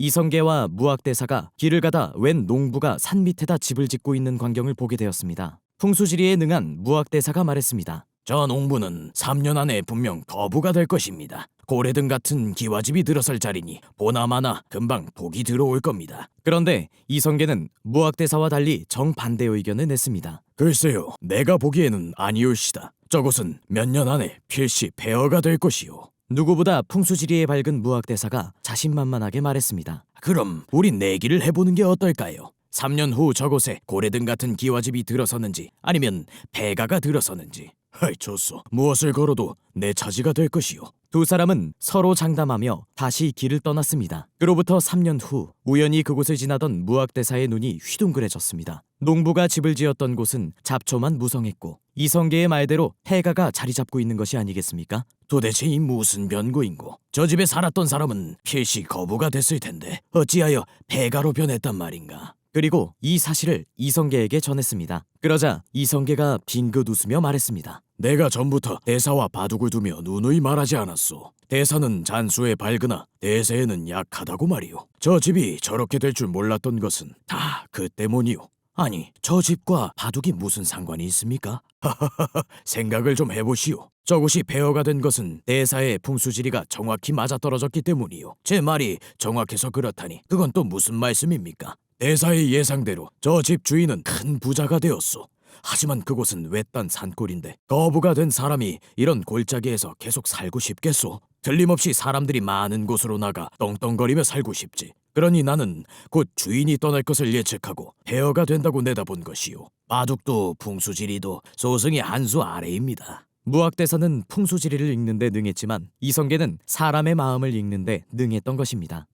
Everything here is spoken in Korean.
이성계와 무학대사가 길을 가다 웬 농부가 산 밑에다 집을 짓고 있는 광경을 보게 되었습니다. 풍수지리에 능한 무학대사가 말했습니다. 저 농부는 3년 안에 분명 거부가 될 것입니다. 고래등 같은 기와집이 들어설 자리니 보나마나 금방 복이 들어올 겁니다. 그런데 이성계는 무학대사와 달리 정반대 의견을 냈습니다. 글쎄요, 내가 보기에는 아니올시다. 저곳은 몇 년 안에 필시 폐허가 될 것이요. 누구보다 풍수지리에 밝은 무학대사가 자신만만하게 말했습니다. 그럼 우린 내기를 해보는 게 어떨까요? 3년 후 저곳에 고래등 같은 기와집이 들어서는지 아니면 폐가가 들어서는지. 하이 좋소. 무엇을 걸어도 내 차지가 될 것이요. 두 사람은 서로 장담하며 다시 길을 떠났습니다. 그로부터 3년 후 우연히 그곳을 지나던 무학대사의 눈이 휘둥그레졌습니다. 농부가 집을 지었던 곳은 잡초만 무성했고 이성계의 말대로 해가가 자리 잡고 있는 것이 아니겠습니까? 도대체 이 무슨 변고인고? 저 집에 살았던 사람은 필시 거부가 됐을 텐데 어찌하여 폐가로 변했단 말인가? 그리고 이 사실을 이성계에게 전했습니다. 그러자 이성계가 빙긋 웃으며 말했습니다. 내가 전부터 대사와 바둑을 두며 누누이 말하지 않았소. 대사는 잔수에 밝으나 대세에는 약하다고 말이오. 저 집이 저렇게 될 줄 몰랐던 것은 다 그 때문이오. 아니, 저 집과 바둑이 무슨 상관이 있습니까? 하하하하, 생각을 좀 해보시오. 저곳이 폐허가 된 것은 대사의 풍수지리가 정확히 맞아떨어졌기 때문이오. 제 말이 정확해서 그렇다니 그건 또 무슨 말씀입니까? 대사의 예상대로 저 집 주인은 큰 부자가 되었소. 하지만 그곳은 외딴 산골인데 거부가 된 사람이 이런 골짜기에서 계속 살고 싶겠소? 틀림없이 사람들이 많은 곳으로 나가 떵떵거리며 살고 싶지. 그러니 나는 곧 주인이 떠날 것을 예측하고 폐허가 된다고 내다본 것이요. 바둑도 풍수지리도 소승의 한수 아래입니다. 무학대사는 풍수지리를 읽는데 능했지만 이성계는 사람의 마음을 읽는데 능했던 것입니다.